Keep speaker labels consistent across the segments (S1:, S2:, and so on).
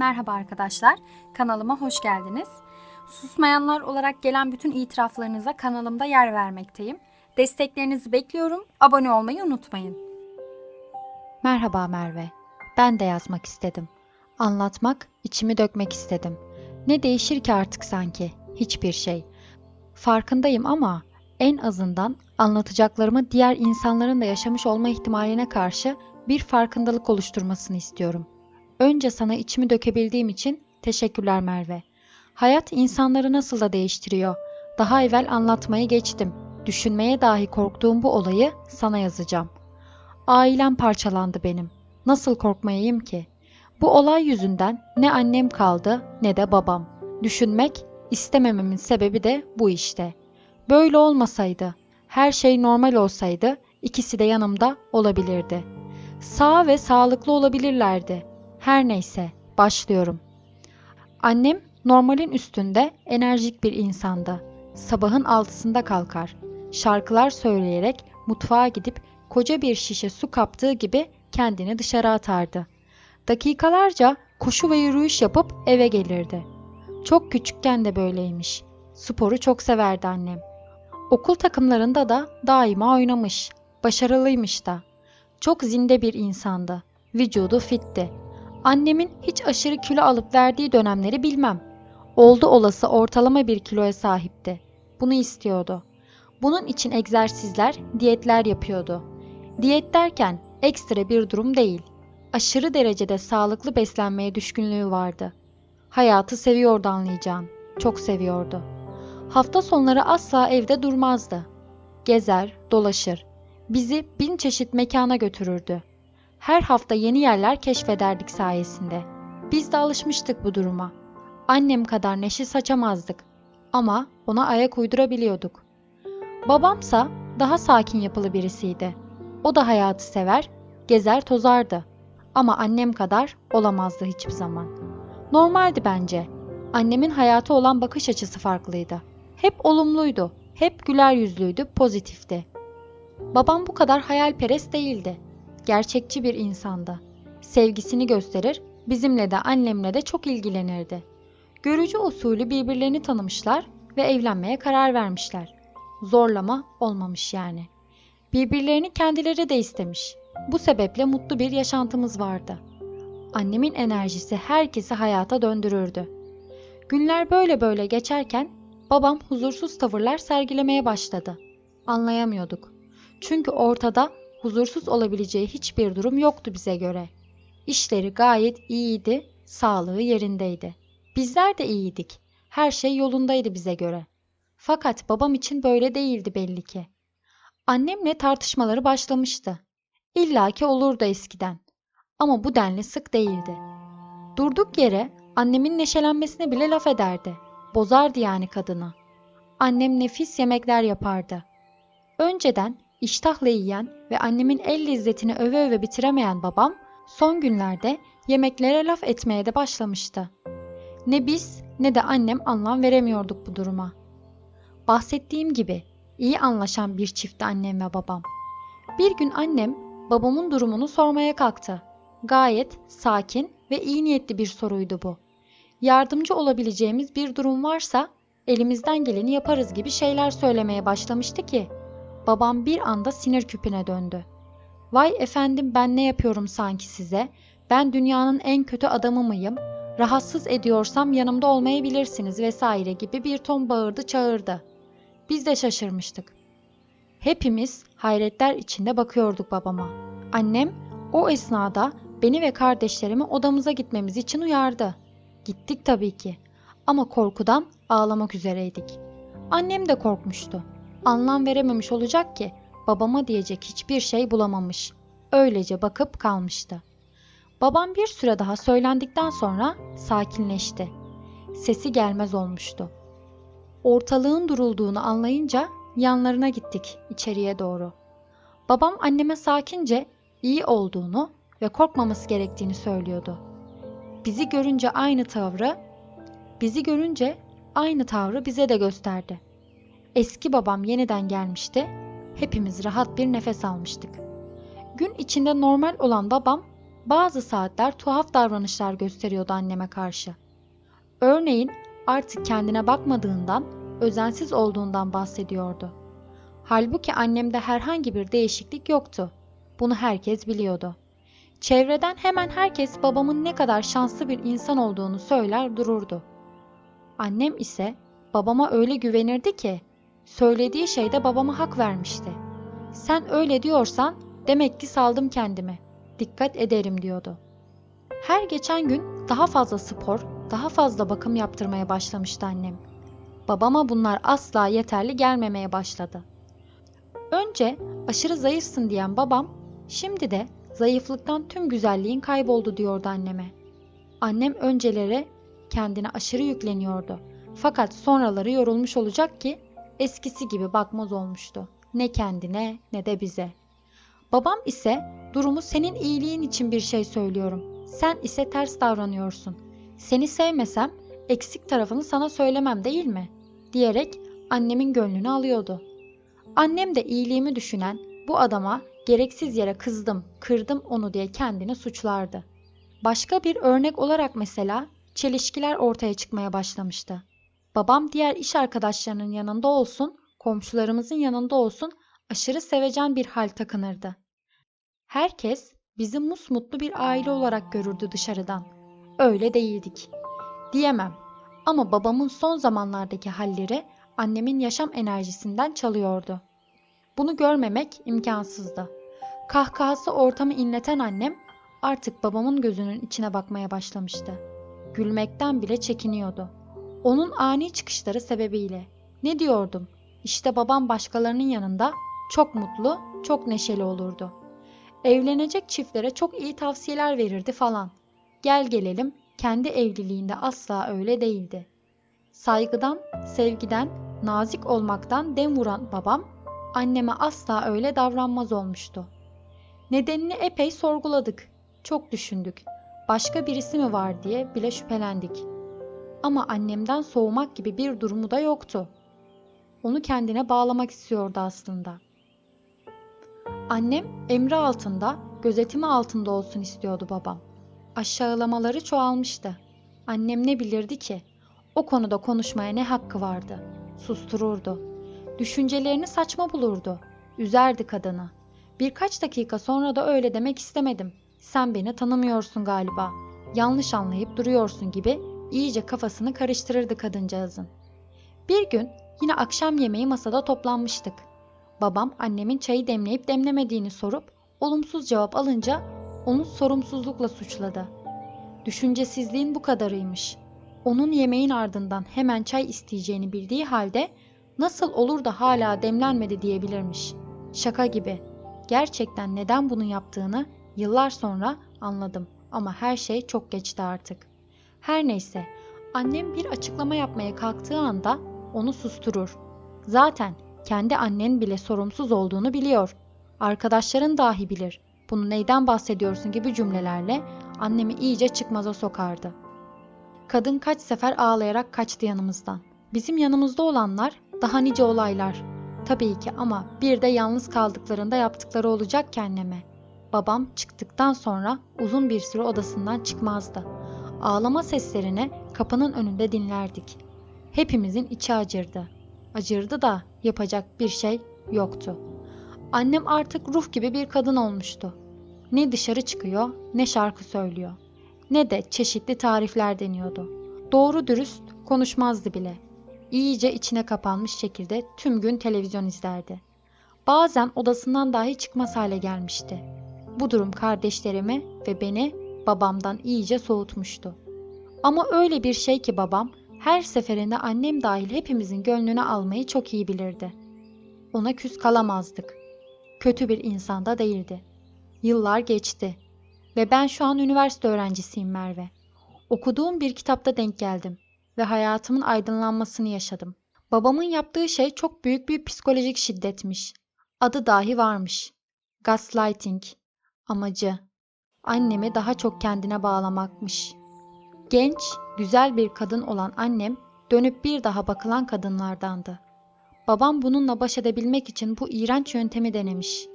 S1: Merhaba arkadaşlar, kanalıma hoş geldiniz. Susmayanlar olarak gelen bütün itiraflarınıza kanalımda yer vermekteyim. Desteklerinizi bekliyorum, abone olmayı unutmayın.
S2: Merhaba Merve. Ben de yazmak istedim. Anlatmak, içimi dökmek istedim. Ne değişir ki artık sanki? Hiçbir şey. Farkındayım ama en azından anlatacaklarımı diğer insanların da yaşamış olma ihtimaline karşı bir farkındalık oluşturmasını istiyorum. Önce sana içimi dökebildiğim için teşekkürler Merve. Hayat insanları nasıl da değiştiriyor. Daha evvel anlatmayı geçtim. Düşünmeye dahi korktuğum bu olayı sana yazacağım. Ailem parçalandı benim. Nasıl korkmayayım ki? Bu olay yüzünden ne annem kaldı ne de babam. Düşünmek, istemememin sebebi de bu işte. Böyle olmasaydı, her şey normal olsaydı ikisi de yanımda olabilirdi. Sağ ve sağlıklı olabilirlerdi. Her neyse, başlıyorum. Annem normalin üstünde enerjik bir insandı. Sabahın altısında kalkar. Şarkılar söyleyerek mutfağa gidip koca bir şişe su kaptığı gibi kendini dışarı atardı. Dakikalarca koşu ve yürüyüş yapıp eve gelirdi. Çok küçükken de böyleymiş. Sporu çok severdi annem. Okul takımlarında da daima oynamış. Başarılıymış da. Çok zinde bir insandı. Vücudu fitti. Annemin hiç aşırı kilo alıp verdiği dönemleri bilmem. Oldu olası ortalama bir kiloya sahipti. Bunu istiyordu. Bunun için egzersizler, diyetler yapıyordu. Diyet derken ekstra bir durum değil. Aşırı derecede sağlıklı beslenmeye düşkünlüğü vardı. Hayatı seviyordu anlayacağın. Çok seviyordu. Hafta sonları asla evde durmazdı. Gezer, dolaşır. Bizi bin çeşit mekana götürürdü. Her hafta yeni yerler keşfederdik sayesinde. Biz de alışmıştık bu duruma. Annem kadar neşe saçamazdık. Ama ona ayak uydurabiliyorduk. Babamsa daha sakin yapılı birisiydi. O da hayatı sever, gezer tozardı. Ama annem kadar olamazdı hiçbir zaman. Normaldi bence. Annemin hayata olan bakış açısı farklıydı. Hep olumluydu, hep güler yüzlüydü, pozitifti. Babam bu kadar hayalperest değildi. Gerçekçi bir insandı. Sevgisini gösterir, bizimle de annemle de çok ilgilenirdi. Görücü usulü birbirlerini tanımışlar ve evlenmeye karar vermişler. Zorlama olmamış yani. Birbirlerini kendileri de istemiş. Bu sebeple mutlu bir yaşantımız vardı. Annemin enerjisi herkesi hayata döndürürdü. Günler böyle böyle geçerken babam huzursuz tavırlar sergilemeye başladı. Anlayamıyorduk. Çünkü ortada huzursuz olabileceği hiçbir durum yoktu bize göre. İşleri gayet iyiydi, sağlığı yerindeydi. Bizler de iyiydik. Her şey yolundaydı bize göre. Fakat babam için böyle değildi belli ki. Annemle tartışmaları başlamıştı. İlla ki olurdu eskiden. Ama bu denli sık değildi. Durduk yere annemin neşelenmesine bile laf ederdi. Bozardı yani kadını. Annem nefis yemekler yapardı. Önceden iştahla yiyen ve annemin el lezzetini öve öve bitiremeyen babam son günlerde yemeklere laf etmeye de başlamıştı. Ne biz ne de annem anlam veremiyorduk bu duruma. Bahsettiğim gibi iyi anlaşan bir çiftti annem ve babam. Bir gün annem babamın durumunu sormaya kalktı. Gayet sakin ve iyi niyetli bir soruydu bu. Yardımcı olabileceğimiz bir durum varsa elimizden geleni yaparız gibi şeyler söylemeye başlamıştı ki babam bir anda sinir küpüne döndü. Vay efendim ben ne yapıyorum sanki size? Ben dünyanın en kötü adamı mıyım? Rahatsız ediyorsam yanımda olmayabilirsiniz vesaire gibi bir ton bağırdı çağırdı. Biz de şaşırmıştık. Hepimiz hayretler içinde bakıyorduk babama. Annem o esnada beni ve kardeşlerimi odamıza gitmemiz için uyardı. Gittik tabii ki. Ama korkudan ağlamak üzereydik. Annem de korkmuştu. Anlam verememiş olacak ki babama diyecek hiçbir şey bulamamış. Öylece bakıp kalmıştı. Babam bir süre daha söylendikten sonra sakinleşti. Sesi gelmez olmuştu. Ortalığın durulduğunu anlayınca yanlarına gittik içeriye doğru. Babam anneme sakince iyi olduğunu ve korkmaması gerektiğini söylüyordu. Bizi görünce aynı tavrı, bizi görünce aynı tavrı bize de gösterdi. Eski babam yeniden gelmişti. Hepimiz rahat bir nefes almıştık. Gün içinde normal olan babam bazı saatler tuhaf davranışlar gösteriyordu anneme karşı. Örneğin artık kendine bakmadığından, özensiz olduğundan bahsediyordu. Halbuki annemde herhangi bir değişiklik yoktu. Bunu herkes biliyordu. Çevreden hemen herkes babamın ne kadar şanslı bir insan olduğunu söyler dururdu. Annem ise babama öyle güvenirdi ki söylediği şeyde babama hak vermişti. Sen öyle diyorsan demek ki saldım kendimi. Dikkat ederim diyordu. Her geçen gün daha fazla spor, daha fazla bakım yaptırmaya başlamıştı annem. Babama bunlar asla yeterli gelmemeye başladı. Önce aşırı zayıfsın diyen babam, şimdi de zayıflıktan tüm güzelliğin kayboldu diyordu anneme. Annem önceleri kendine aşırı yükleniyordu. Fakat sonraları yorulmuş olacak ki eskisi gibi bakmaz olmuştu. Ne kendine ne de bize. Babam ise durumu senin iyiliğin için bir şey söylüyorum. Sen ise ters davranıyorsun. Seni sevmesem eksik tarafını sana söylemem değil mi? diyerek annemin gönlünü alıyordu. Annem de iyiliğimi düşünen bu adama gereksiz yere kızdım, kırdım onu diye kendini suçlardı. Başka bir örnek olarak mesela çelişkiler ortaya çıkmaya başlamıştı. Babam diğer iş arkadaşlarının yanında olsun, komşularımızın yanında olsun aşırı sevecen bir hal takınırdı. Herkes bizi musmutlu bir aile olarak görürdü dışarıdan. Öyle değildik. Diyemem. Ama babamın son zamanlardaki halleri annemin yaşam enerjisinden çalıyordu. Bunu görmemek imkansızdı. Kahkahası ortamı inleten annem artık babamın gözünün içine bakmaya başlamıştı. Gülmekten bile çekiniyordu. Onun ani çıkışları sebebiyle. Ne diyordum? İşte babam başkalarının yanında çok mutlu, çok neşeli olurdu. Evlenecek çiftlere çok iyi tavsiyeler verirdi falan. Gel gelelim kendi evliliğinde asla öyle değildi. Saygıdan, sevgiden, nazik olmaktan dem vuran babam anneme asla öyle davranmaz olmuştu. Nedenini epey sorguladık. Çok düşündük. Başka birisi mi var diye bile şüphelendik. Ama annemden soğumak gibi bir durumu da yoktu. Onu kendine bağlamak istiyordu aslında. Annem emri altında, gözetimi altında olsun istiyordu babam. Aşağılamaları çoğalmıştı. Annem ne bilirdi ki? O konuda konuşmaya ne hakkı vardı? Sustururdu. Düşüncelerini saçma bulurdu. Üzerdi kadını. Birkaç dakika sonra da öyle demek istemedim. Sen beni tanımıyorsun galiba. Yanlış anlayıp duruyorsun gibi iyice kafasını karıştırırdı kadıncağızın. Bir gün yine akşam yemeği masada toplanmıştık. Babam annemin çayı demleyip demlemediğini sorup olumsuz cevap alınca onu sorumsuzlukla suçladı. Düşüncesizliğin bu kadarıymış. Onun yemeğin ardından hemen çay isteyeceğini bildiği halde nasıl olur da hala demlenmedi diyebilirmiş. Şaka gibi. Gerçekten neden bunu yaptığını yıllar sonra anladım ama her şey çok geçti artık. Her neyse, annem bir açıklama yapmaya kalktığı anda onu susturur. Zaten kendi annen bile sorumsuz olduğunu biliyor. Arkadaşların dahi bilir. Bunu neyden bahsediyorsun gibi cümlelerle annemi iyice çıkmaza sokardı. Kadın kaç sefer ağlayarak kaçtı yanımızdan. Bizim yanımızda olanlar daha nice olaylar. Tabii ki ama bir de yalnız kaldıklarında yaptıkları olacak ki anneme. Babam çıktıktan sonra uzun bir süre odasından çıkmazdı. Ağlama seslerini kapının önünde dinlerdik. Hepimizin içi acırdı. Acırdı da yapacak bir şey yoktu. Annem artık ruh gibi bir kadın olmuştu. Ne dışarı çıkıyor, ne şarkı söylüyor. Ne de çeşitli tarifler deniyordu. Doğru dürüst konuşmazdı bile. İyice içine kapanmış şekilde tüm gün televizyon izlerdi. Bazen odasından dahi çıkmaz hale gelmişti. Bu durum kardeşlerimi ve beni babamdan iyice soğutmuştu. Ama öyle bir şey ki babam her seferinde annem dahil hepimizin gönlünü almayı çok iyi bilirdi. Ona küs kalamazdık. Kötü bir insan da değildi. Yıllar geçti ve ben şu an üniversite öğrencisiyim Merve. Okuduğum bir kitapta denk geldim ve hayatımın aydınlanmasını yaşadım. Babamın yaptığı şey çok büyük bir psikolojik şiddetmiş. Adı dahi varmış. Gaslighting. Amacı. Annemi daha çok kendine bağlamakmış. Genç, güzel bir kadın olan annem dönüp bir daha bakılan kadınlardandı. Babam bununla baş edebilmek için bu iğrenç yöntemi denemiş.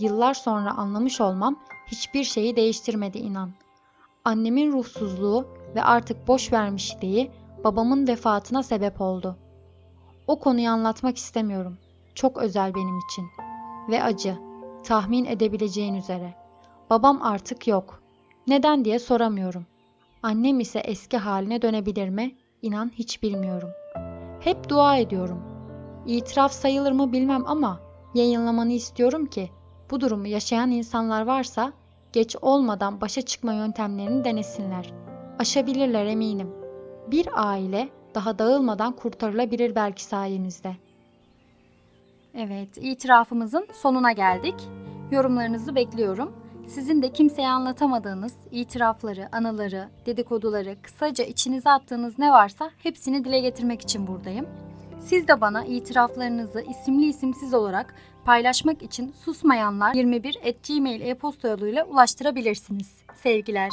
S2: yıllar sonra anlamış olmam hiçbir şeyi değiştirmedi inan. Annemin ruhsuzluğu ve artık boş vermişliği babamın vefatına sebep oldu. O konuyu anlatmak istemiyorum. Çok özel benim için. Ve acı. Tahmin edebileceğin üzere. Babam artık yok. Neden diye soramıyorum. Annem ise eski haline dönebilir mi? İnan hiç bilmiyorum. Hep dua ediyorum. İtiraf sayılır mı bilmem ama yayınlamanı istiyorum ki bu durumu yaşayan insanlar varsa geç olmadan başa çıkma yöntemlerini denesinler. Aşabilirler eminim. Bir aile daha dağılmadan kurtarılabilir belki sayenizde.
S1: Evet, itirafımızın sonuna geldik. Yorumlarınızı bekliyorum. Sizin de kimseye anlatamadığınız itirafları, anıları, dedikoduları, kısaca içinize attığınız ne varsa hepsini dile getirmek için buradayım. Siz de bana itiraflarınızı isimli isimsiz olarak paylaşmak için susmayanlar 21 at gmail e-posta yoluyla ulaştırabilirsiniz. Sevgiler.